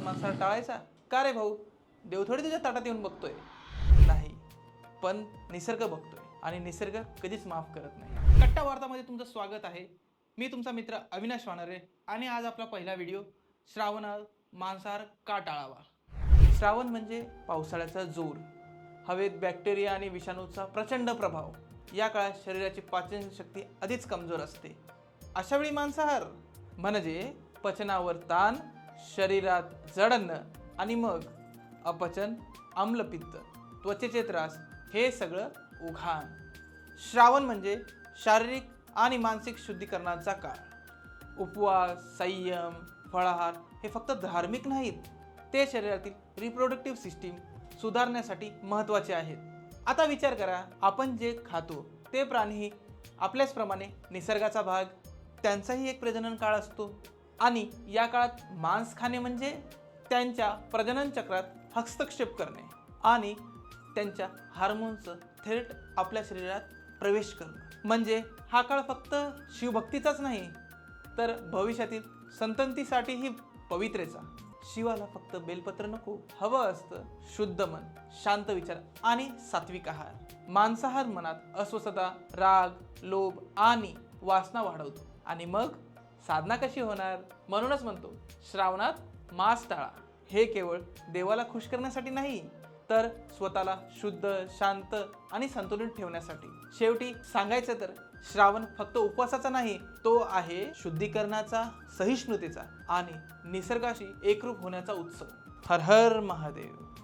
श्रावणात मांसाहार टाळायचा? का रे भाऊ? देव थोडी तुझ्या ताटात येऊन बघतोय. नाही पण निसर्ग बघतोय आणि निसर्ग कधीच माफ करत नाही. कट्टा वार्तामध्ये तुमचं स्वागत आहे. मी तुमचा मित्र अविनाश वानरे आणि आज आपला पहिला व्हिडिओ श्रावणात मांसाहार का टाळावा? श्रावण म्हणजे पावसाळ्याचा जोर. हवेत बॅक्टेरिया आणि विषाणूचा प्रचंड प्रभाव. या काळात शरीराची पाचन शक्ती अधिक कमजोर असते. अशावेळी मांसाहार म्हणजे पचनावर ताण शरीरात जडण आणि मग अपचन आम्लपित्त त्वचेचे त्रास हे सगळं उघाण. श्रावण म्हणजे शारीरिक आणि मानसिक शुद्धीकरणाचा काळ. उपवास संयम फळाहार हे फक्त धार्मिक नाहीत ते शरीरातील रिप्रोडक्टिव्ह सिस्टीम सुधारण्यासाठी महत्त्वाचे आहेत. आता विचार करा आपण जे खातो ते प्राणीही आपल्याचप्रमाणे निसर्गाचा भाग त्यांचाही एक प्रजनन काळ असतो. आणि या काळात मांस खाणे म्हणजे त्यांच्या प्रजनन चक्रात हस्तक्षेप करणे आणि त्यांच्या हार्मोनचं थेट आपल्या शरीरात प्रवेश करणं. म्हणजे हा काळ फक्त शिवभक्तीचाच नाही तर भविष्यातील संततीसाठीही पवित्रेचा. शिवाला फक्त बेलपत्र नको हवं असतं शुद्ध मन शांत विचार आणि सात्विक आहार. मांसाहार मनात अस्वस्थता राग लोभ आणि वासना वाढवतो. आणि मग साधना कशी होणार? म्हणूनच म्हणतो श्रावणात मांस टाळा. हे केवळ देवाला खुश करण्यासाठी नाही तर स्वतःला शुद्ध शांत आणि संतुलित ठेवण्यासाठी. शेवटी सांगायचं तर श्रावण फक्त उपवासाचा नाही तो आहे शुद्धीकरणाचा सहिष्णुतेचा आणि निसर्गाशी एकरूप होण्याचा उत्सव. हर हर महादेव.